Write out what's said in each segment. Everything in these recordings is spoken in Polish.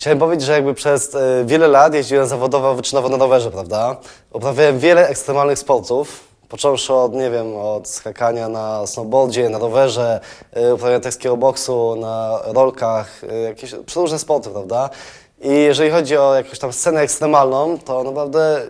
Chciałem powiedzieć, że jakby przez e, wiele lat jeździłem zawodowo, wyczynowo na rowerze, prawda? Uprawiałem wiele ekstremalnych sportów, począwszy od, nie wiem, od skakania na snowboardzie, na rowerze, e, uprawiałem tekskiego boksu, na rolkach, e, jakieś przeróżne sporty, prawda? I jeżeli chodzi o jakąś tam scenę ekstremalną, to naprawdę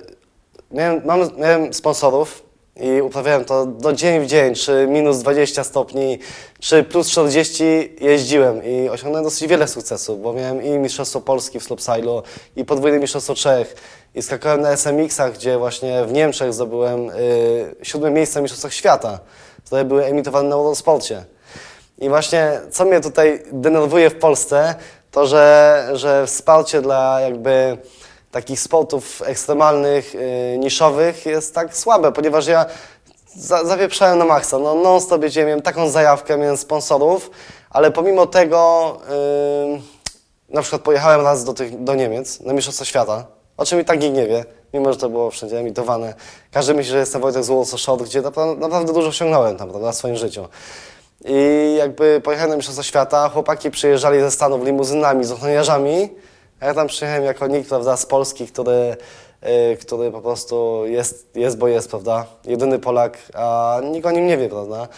miałem, mam, miałem sponsorów i uprawiałem to do dzień w dzień, czy minus 20 stopni, czy plus 40 jeździłem i osiągnąłem dosyć wiele sukcesów, bo miałem i Mistrzostwo Polski w slopestylu, i podwójne Mistrzostwo Czech, i skakałem na SMX-ach, gdzie właśnie w Niemczech zdobyłem y, siódme miejsce w Mistrzostwach Świata, które były emitowane na Eurosporcie. I właśnie co mnie tutaj denerwuje w Polsce, to że, że wsparcie dla jakby takich sportów ekstremalnych, yy, niszowych jest tak słabe, ponieważ ja za, zawieprzałem na maksa. No, non stop jeździłem, miałem taką zajawkę, miałem sponsorów, ale pomimo tego yy, na przykład pojechałem raz do, tych, do Niemiec na Mistrzostwa Świata, o czym i tak nikt nie wie, mimo że to było wszędzie emitowane. Każdy myśli, że jestem Wojtek z Warsaw Shot, gdzie naprawdę, naprawdę dużo osiągnąłem tam prawda, w swoim życiu. I jakby pojechałem na Mistrzostwa Świata, chłopaki przyjeżdżali ze Stanów limuzynami z ochroniarzami, a ja tam przyjechałem jako nikt, prawda, z Polski, który, y, który po prostu jest, jest, bo jest, prawda, jedyny Polak, a nikt o nim nie wie, prawda.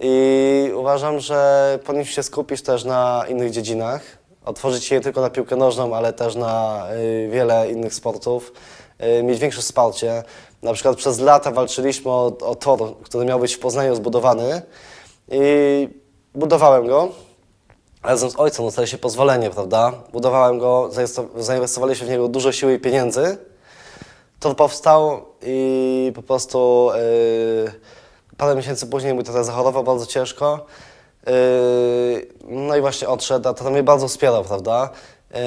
I uważam, że powinniśmy się skupić też na innych dziedzinach, otworzyć się nie tylko na piłkę nożną, ale też na y, wiele innych sportów, y, mieć większe wsparcie. Na przykład przez lata walczyliśmy o, o tor, który miał być w Poznaniu zbudowany i budowałem go. Razem z ojcem dostaliśmy pozwolenie, prawda? Budowałem go, zainwesto- zainwestowaliśmy w niego dużo siły i pieniędzy. To powstał i po prostu yy, parę miesięcy później mój tata zachorował bardzo ciężko. Yy, no i właśnie odszedł, a tata mnie bardzo wspierał, prawda? Yy,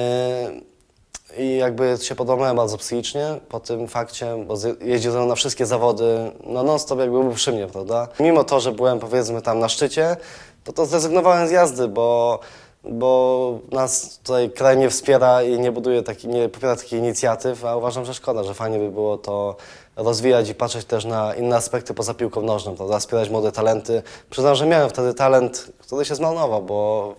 I jakby się podobałem bardzo psychicznie po tym fakcie, bo z- jeździł ze mną na wszystkie zawody, no non stop jakby był przy mnie, prawda? Mimo to, że byłem powiedzmy tam na szczycie, to to zrezygnowałem z jazdy, bo, bo nas tutaj kraj nie wspiera i nie buduje taki, nie popiera takich inicjatyw, a uważam, że szkoda, że fajnie by było to rozwijać i patrzeć też na inne aspekty poza piłką nożną, prawda? Wspierać młode talenty. Przyznam, że miałem wtedy talent, który się zmarnował, bo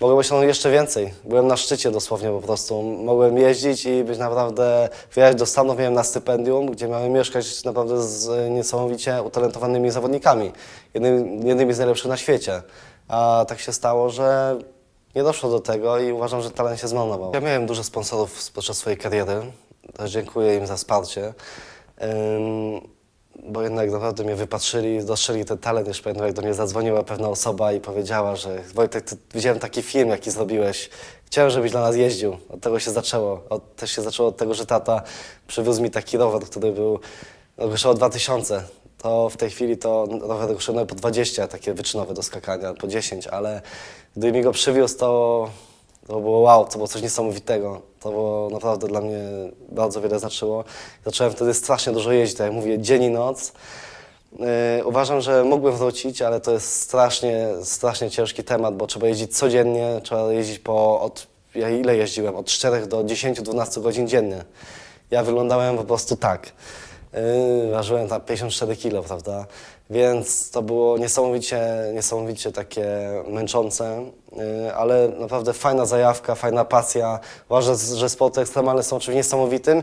Mogłem osiągnąć jeszcze więcej. Byłem na szczycie dosłownie po prostu. Mogłem jeździć i być naprawdę, wyjechać do Stanów, miałem na stypendium, gdzie miałem mieszkać naprawdę z niesamowicie utalentowanymi zawodnikami. Jednym, jednymi z najlepszych na świecie. A tak się stało, że nie doszło do tego i uważam, że talent się zmarnował. Ja miałem dużo sponsorów podczas swojej kariery. Dziękuję im za wsparcie. Bo jednak naprawdę mnie wypatrzyli, dostrzegli ten talent. Już pamiętam, jak do mnie zadzwoniła pewna osoba i powiedziała, że Wojtek, ty, widziałem taki film, jaki zrobiłeś. Chciałem, żebyś dla nas jeździł. Od tego się zaczęło. Od, też się zaczęło od tego, że tata przywiózł mi taki rower, który był, no, o 2000. To w tej chwili to rower kosztuje po 20, takie wyczynowe do skakania, po 10, ale gdy mi go przywiózł, to to było wow, to było coś niesamowitego. To było naprawdę dla mnie bardzo wiele znaczyło. Zacząłem wtedy strasznie dużo jeździć, tak jak mówię, dzień i noc. Yy, uważam, że mógłbym wrócić, ale to jest strasznie, strasznie ciężki temat, bo trzeba jeździć codziennie, trzeba jeździć po, od, ja ile jeździłem? Od 4 do 10-12 godzin dziennie. Ja wyglądałem po prostu tak. Yy, ważyłem tam 54 kilo, prawda? Więc to było niesamowicie, niesamowicie takie męczące, yy, ale naprawdę fajna zajawka, fajna pasja. Uważam, że sporty ekstremalne są czymś niesamowitym.